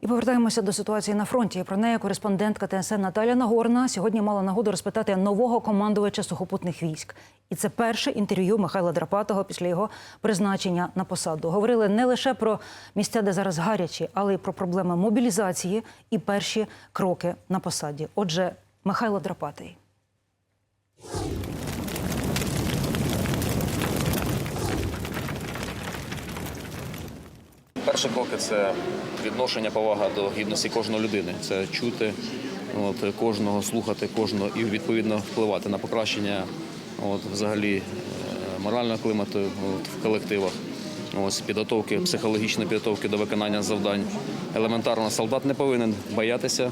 І повертаємося до ситуації на фронті. Про неї кореспондентка ТСН Наталя Нагорна сьогодні мала нагоду розпитати нового командувача сухопутних військ. І це перше інтерв'ю Михайла Драпатого після його призначення на посаду. Говорили не лише про місця, де зараз гарячі, але й про проблеми мобілізації і перші кроки на посаді. Отже, Михайло Драпатий. Перші кроки це відношення, повага до гідності кожної людини. Це чути от, кожного, слухати кожного і відповідно впливати на покращення от, взагалі е, морального клімату от, в колективах. Ось підготовки, психологічної підготовки до виконання завдань. Елементарно, солдат не повинен боятися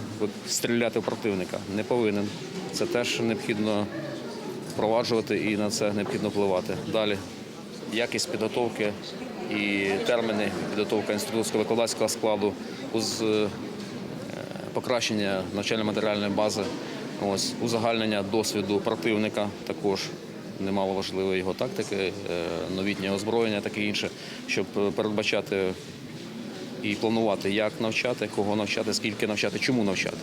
стріляти в противника. Не повинен. Це теж необхідно впроваджувати і на це необхідно впливати. Далі якість підготовки і терміни підготовки інститутсько-викладацького складу, е, покращення навчально-матеріальної бази, ось, узагальнення досвіду противника також. Немало важливо його тактики, е, новітнє озброєння, таке інше, щоб е, передбачати і планувати, як навчати, кого навчати, скільки навчати, чому навчати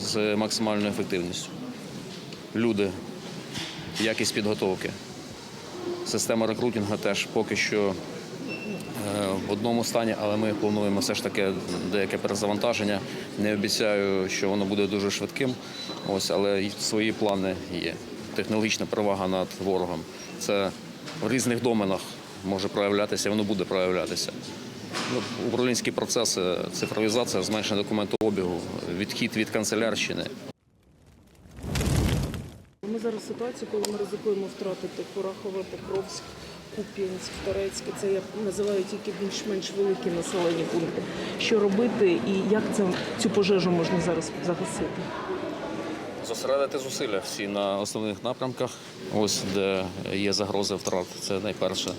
з максимальною ефективністю. Люди, якість підготовки. Система рекрутингу теж поки що е, в одному стані, але ми плануємо все ж таки деяке перезавантаження. Не обіцяю, що воно буде дуже швидким. Ось, але свої плани є. Технологічна перевага над ворогом. Це в різних доменах може проявлятися, воно буде проявлятися. Ну, управлінські процеси, цифровізація, зменшення документообігу, відхід від канцелярщини. Зараз ситуацію, коли ми ризикуємо втратити Курахове, Покровськ, Куп'янськ, Торецьке. Це я називаю тільки більш-менш великі населені пункти. Що робити і як це, цю пожежу можна зараз загасити? Зосередити зусилля всі на основних напрямках, ось де є загрози втрат. Це найперше.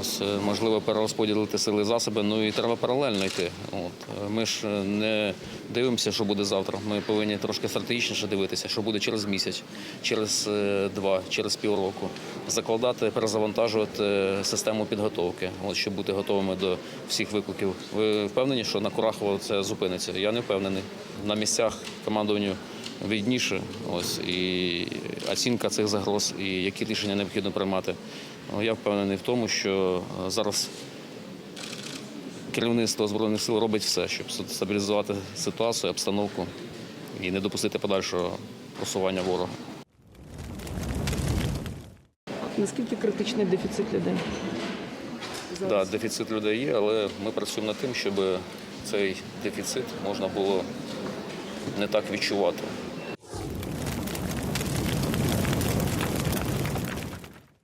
Ось, е, можливо, перерозподілити сили засоби, ну і треба паралельно йти. От. е, Ми ж е, не дивимося, що буде завтра. Ми повинні трошки стратегічніше дивитися, що буде через місяць, через два, через півроку. Закладати, перезавантажувати систему підготовки, от, щоб бути готовими до всіх викликів. Ви впевнені, що на Курахово це зупиниться? Я не впевнений. На місцях командуванню видніше. Ось і оцінка цих загроз, і які рішення необхідно приймати. Ну, Я впевнений в тому, що е, зараз керівництво збройних сил робить все, щоб стабілізувати ситуацію, обстановку і не допустити подальшого просування ворога. Наскільки критичний дефіцит людей? Да, дефіцит людей є, але ми працюємо над тим, щоб цей дефіцит можна було не так відчувати.